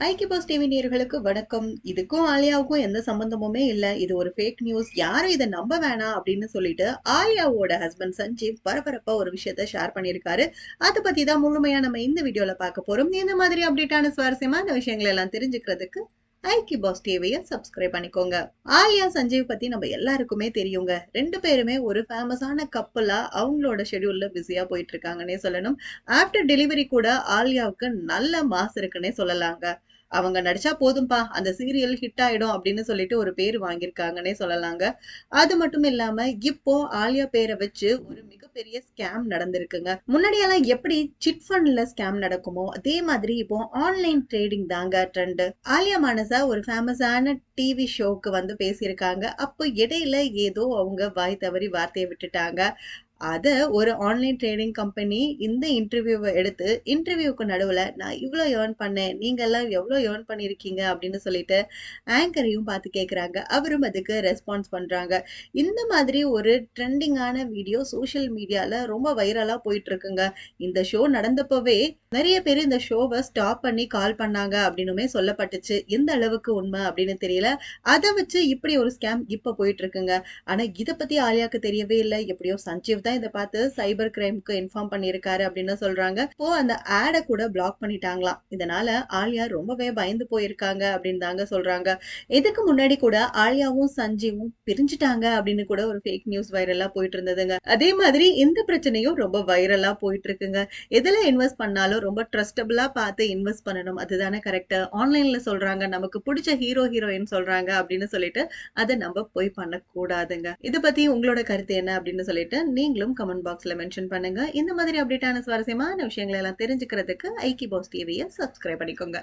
ஐக்கிய pass TV நேர்களுக்கு வணக்கம். இதுக்கும் ஆலியாவுக்கும் எந்த சம்பந்தமுமே இல்ல. இது ஒரு ஃபேக் நியூஸ் யாரும் இதை நம்ப வேணாம் அப்படின்னு சொல்லிட்டு ஆலியாவோட ஹஸ்பண்ட் சஞ்சீவ் பரபரப்பா ஒரு விஷயத்த ஷேர் பண்ணியிருக்காரு. அதை பத்தி தான் முழுமையா நம்ம இந்த வீடியோல பார்க்க போறோம். இந்த மாதிரி அப்டேட்டான சுவாரஸ்யமான விஷயங்கள் எல்லாம் தெரிஞ்சுக்கிறதுக்கு ஐக்கி பாஸ் டிவியை சப்ஸ்கிரைப் பண்ணிக்கோங்க. ஆலியா சஞ்சீவ் பத்தி நம்ம எல்லாருக்குமே தெரியுங்க. ரெண்டு பேருமே ஒரு ஃபேமஸான கப்பலா அவங்களோட ஷெட்யூல்ல பிஸியா போயிட்டு இருக்காங்கன்னே சொல்லணும். ஆஃப்டர் டெலிவரி கூட ஆலியாவுக்கு நல்ல மாஸ் இருக்குன்னே சொல்லலாங்க. அவங்க நடிச்சா போதும்பா அந்த சீரியல் ஹிட் ஆயிடும் அப்படின்னு சொல்லிட்டு ஒரு பேர் வாங்கியிருக்காங்கன்னே சொல்லலாங்க. அது மட்டும் இல்லாம இப்போ ஆலியா பேரை வச்சு ஒரு மிகப்பெரிய ஸ்கேம் நடந்திருக்குங்க. முன்னாடியெல்லாம் எப்படி சிட் ஃபண்ட்ல ஸ்கேம் நடக்குமோ அதே மாதிரி இப்போ ஆன்லைன் ட்ரேடிங் தாங்க ட்ரெண்ட் ஆலியா மானசா ஒரு ஃபேமஸான டிவி ஷோக்கு வந்து பேசியிருக்காங்க. அப்போ இடையில ஏதோ அவங்க வாய் தவறி வார்த்தையை விட்டுட்டாங்க. அதை ஒரு ஆன்லைன் ட்ரேடிங் கம்பெனி இந்த இன்டர்வியூவை எடுத்து இன்டர்வியூக்கு நடுவுல நான் இவ்வளோ ஏர்ன் பண்ணேன் நீங்க எல்லாம் எவ்வளோ ஏர்ன் பண்ணிருக்கீங்க அப்படின்னு சொல்லிட்டு ஆங்கரையும் பார்த்து கேட்குறாங்க அவரும் அதுக்கு ரெஸ்பான்ஸ் பண்றாங்க. இந்த மாதிரி ஒரு ட்ரெண்டிங்கான வீடியோ சோஷியல் மீடியால ரொம்ப வைரலா போயிட்டுருக்குங்க இந்த ஷோ நடந்தப்பவே நிறைய பேர் இந்த ஷோவை ஸ்டாப் பண்ணி கால் பண்ணாங்க அப்படின்னுமே சொல்லப்பட்டுச்சு. எந்த அளவுக்கு உண்மை அப்படின்னு தெரியல. அதை வச்சு இப்படி ஒரு ஸ்கேம் இப்போ போயிட்டுருக்குங்க ஆனால் ஆனா பற்றி பத்தி தெரியவே இல்லை. எப்படியோ சஞ்சீவ் தான் இதை பார்த்து சைபர் கிரைம்க்கு இன்ஃபார்ம் பண்ணியிருக்காரு அப்படின்னு சொல்றாங்க. இப்போ அந்த ஆடை கூட பிளாக் பண்ணிட்டாங்களாம். இதனால ஆலியா ரொம்பவே பயந்து போயிருக்காங்க அப்படின்னு தாங்க சொல்றாங்க. இதுக்கு முன்னாடி கூட ஆலியாவும் சஞ்சீவும் பிரிஞ்சுட்டாங்க அப்படின்னு கூட ஒரு ஃபேக் நியூஸ் வைரலா போயிட்டு இருந்ததுங்க. அதே மாதிரி இந்த பிரச்சனையும் ரொம்ப வைரலா போயிட்டு இருக்குங்க. எதுல இன்வெஸ்ட் பண்ணாலும் ரொம்ப ட்ரஸ்டபிளா பார்த்து இன்வெஸ்ட் பண்ணணும். அதுதானே கரெக்ட் ஆன்லைன்ல சொல்றாங்க நமக்கு பிடிச்ச ஹீரோ ஹீரோயின் சொல்றாங்க அப்படின்னு சொல்லிட்டு அதை நம்ம போய் பண்ணக்கூடாதுங்க. இதை பத்தி உங்களோட கருத்து என்ன அப்படின்னு சொல்லிட்டு நீங்க நீங்களும் கமெண்ட் பாக்ஸ்ல மென்ஷன் பண்ணுங்க. இந்த மாதிரி அப்டேட்டான சுவாரஸ்யமான விஷயங்களை எல்லாம் தெரிஞ்சுக்கிறதுக்கு ஐக்கி பாஸ் டிவியை சப்ஸ்கிரைப் பண்ணிக்கோங்க.